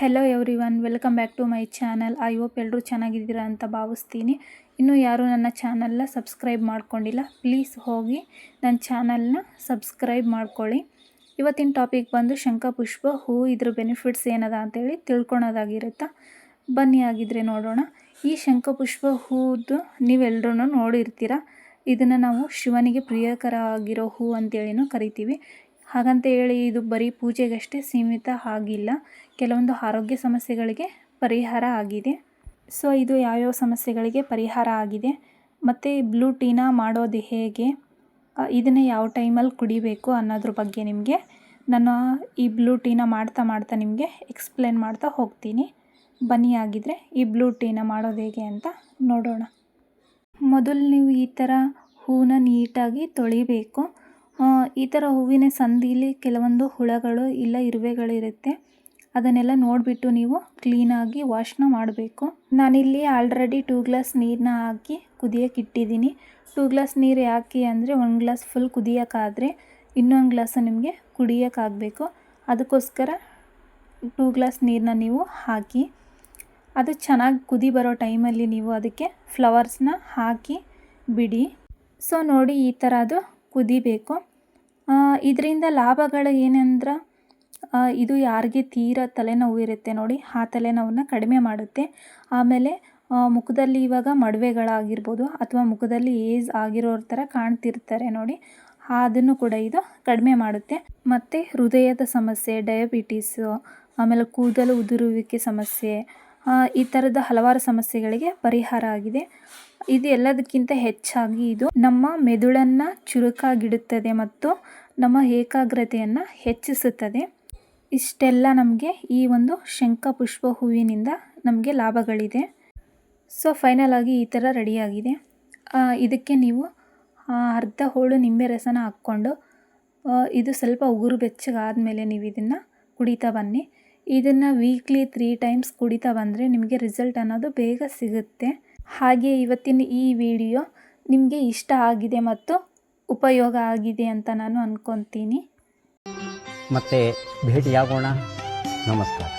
Hello everyone welcome back to my channel I hope ಎಲ್ಲರೂ ಚೆನ್ನಾಗಿದ್ದೀರಾ ಅಂತ ಭಾವಿಸ್ತೀನಿ. ಇನ್ನೂ ಯಾರೂ ನನ್ನ ಚಾನಲ್ನ ಸಬ್ಸ್ಕ್ರೈಬ್ ಮಾಡ್ಕೊಂಡಿಲ್ಲ ಪ್ಲೀಸ್ ಹೋಗಿ ನನ್ನ ಚಾನಲ್ನ ಸಬ್ಸ್ಕ್ರೈಬ್ ಮಾಡ್ಕೊಳ್ಳಿ. ಇವತ್ತಿನ ಟಾಪಿಕ್ ಬಂದು ಶಂಖಪುಷ್ಪ ಹೂ, ಇದ್ರ ಬೆನಿಫಿಟ್ಸ್ ಏನದ ಅಂತೇಳಿ ತಿಳ್ಕೊಳೋದಾಗಿರುತ್ತಾ? ಬನ್ನಿ ಆಗಿದ್ರೆ ನೋಡೋಣ. ಈ ಶಂಖಪುಷ್ಪ ಹೂದು ನೀವೆಲ್ಲರೂ ನೋಡಿರ್ತೀರ. ಇದನ್ನು ನಾವು ಶಿವನಿಗೆ ಪ್ರಿಯಕರ ಆಗಿರೋ ಹೂ ಅಂತೇಳಿನೂ ಕರಿತೀವಿ. ಹಾಗಂತ ಹೇಳಿ ಇದು ಬರೀ ಪೂಜೆಗಷ್ಟೇ ಸೀಮಿತ ಆಗಿಲ್ಲ. ಕೆಲವೊಂದು ಆರೋಗ್ಯ ಸಮಸ್ಯೆಗಳಿಗೆ ಪರಿಹಾರ ಆಗಿದೆ. ಸೊ, ಇದು ಯಾವ್ಯಾವ ಸಮಸ್ಯೆಗಳಿಗೆ ಪರಿಹಾರ ಆಗಿದೆ? ಮತ್ತು ಬ್ಲೂ ಟೀನ ಮಾಡೋದು ಹೇಗೆ? ಇದನ್ನು ಯಾವ ಟೈಮಲ್ಲಿ ಕುಡಿಬೇಕು ಅನ್ನೋದ್ರ ಬಗ್ಗೆ ನಿಮಗೆ ನಾನು ಈ ಬ್ಲೂ ಟೀನ ಮಾಡ್ತಾ ಮಾಡ್ತಾ ನಿಮಗೆ ಎಕ್ಸ್ಪ್ಲೇನ್ ಮಾಡ್ತಾ ಹೋಗ್ತೀನಿ. ಬನ್ನಿ ಆಗಿದ್ರೆ ಈ ಬ್ಲೂ ಟೀನ ಮಾಡೋದು ಹೇಗೆ ಅಂತ ನೋಡೋಣ. ಮೊದಲು ನೀವು ಈ ಥರ ಹೂವನ್ನ ನೀಟಾಗಿ ತೊಳಿಬೇಕು. ಈ ಥರ ಹೂವಿನ ಸಂದಿಲಿ ಕೆಲವೊಂದು ಹುಳಗಳು ಇಲ್ಲ ಇರುವೆಗಳಿರುತ್ತೆ. ಅದನ್ನೆಲ್ಲ ನೋಡಿಬಿಟ್ಟು ನೀವು ಕ್ಲೀನಾಗಿ ವಾಶ್ನ ಮಾಡಬೇಕು. ನಾನಿಲ್ಲಿ ಆಲ್ರೆಡಿ ಟೂ ಗ್ಲಾಸ್ ನೀರನ್ನ ಹಾಕಿ ಕುದಿಯೋಕೆ ಇಟ್ಟಿದ್ದೀನಿ. ಟೂ ಗ್ಲಾಸ್ ನೀರು ಯಾಕೆ ಅಂದರೆ ಒಂದು ಗ್ಲಾಸ್ ಫುಲ್ ಕುದಿಯೋಕ್ಕಾದರೆ ಇನ್ನೊಂದು ಗ್ಲಾಸು ನಿಮಗೆ ಕುಡಿಯೋಕ್ಕಾಗಬೇಕು. ಅದಕ್ಕೋಸ್ಕರ ಟೂ ಗ್ಲಾಸ್ ನೀರನ್ನ ನೀವು ಹಾಕಿ, ಅದು ಚೆನ್ನಾಗಿ ಕುದಿ ಬರೋ ಟೈಮಲ್ಲಿ ನೀವು ಅದಕ್ಕೆ ಫ್ಲವರ್ಸ್ನ ಹಾಕಿ ಬಿಡಿ. ಸೊ ನೋಡಿ ಈ ಥರ ಅದು ಕುದಿಬೇಕು. ಇದರಿಂದ ಲಾಭಗಳು ಏನಂದ್ರೆ ಇದು ಯಾರಿಗೆ ತೀರ ತಲೆನೋವು ಇರುತ್ತೆ ನೋಡಿ, ಆ ತಲೆನೋವನ್ನು ಕಡಿಮೆ ಮಾಡುತ್ತೆ. ಆಮೇಲೆ ಮುಖದಲ್ಲಿ ಇವಾಗ ಮಡವೆಗಳಾಗಿರ್ಬೋದು ಅಥವಾ ಮುಖದಲ್ಲಿ ಏಜ್ ಆಗಿರೋರ ಥರ ಕಾಣ್ತಿರ್ತಾರೆ ನೋಡಿ, ಅದನ್ನು ಕೂಡ ಇದು ಕಡಿಮೆ ಮಾಡುತ್ತೆ. ಮತ್ತು ಹೃದಯದ ಸಮಸ್ಯೆ, ಡಯಾಬಿಟೀಸು, ಆಮೇಲೆ ಕೂದಲು ಉದುರುವಿಕೆ ಸಮಸ್ಯೆ ಈ ಥರದ ಹಲವಾರು ಸಮಸ್ಯೆಗಳಿಗೆ ಪರಿಹಾರ ಆಗಿದೆ. ಇದು ಎಲ್ಲದಕ್ಕಿಂತ ಹೆಚ್ಚಾಗಿ ಇದು ನಮ್ಮ ಮೆದುಳನ್ನು ಚುರುಕಾಗಿಡುತ್ತದೆ ಮತ್ತು ನಮ್ಮ ಏಕಾಗ್ರತೆಯನ್ನು ಹೆಚ್ಚಿಸುತ್ತದೆ. ಇಷ್ಟೆಲ್ಲ ನಮಗೆ ಈ ಒಂದು ಶಂಖಪುಷ್ಪ ಹೂವಿನಿಂದ ನಮಗೆ ಲಾಭಗಳಿದೆ. ಸೊ ಫೈನಲ್ ಆಗಿ ಈ ಥರ ರೆಡಿಯಾಗಿದೆ. ಇದಕ್ಕೆ ನೀವು ಅರ್ಧ ಹೋಳು ನಿಂಬೆ ರಸನ ಹಾಕ್ಕೊಂಡು ಇದು ಸ್ವಲ್ಪ ಉಗುರು ಬೆಚ್ಚಗಾದಮೇಲೆ ನೀವು ಇದನ್ನು ಕುಡಿತಾ ಬನ್ನಿ. ಇದನ್ನು ವೀಕ್ಲಿ ತ್ರೀ ಟೈಮ್ಸ್ ಕುಡಿತಾ ಬಂದರೆ ನಿಮಗೆ ರಿಸಲ್ಟ್ ಅನ್ನೋದು ಬೇಗ ಸಿಗುತ್ತೆ. ಹಾಗೆ ಇವತ್ತಿನ ಈ ವಿಡಿಯೋ ನಿಮಗೆ ಇಷ್ಟ ಆಗಿದೆ ಮತ್ತು ಉಪಯೋಗ ಆಗಿದೆ ಅಂತ ನಾನು ಅಂದ್ಕೊತೀನಿ ಮತ್ತೆ ಭೇಟಿಯಾಗೋಣ. ನಮಸ್ಕಾರ.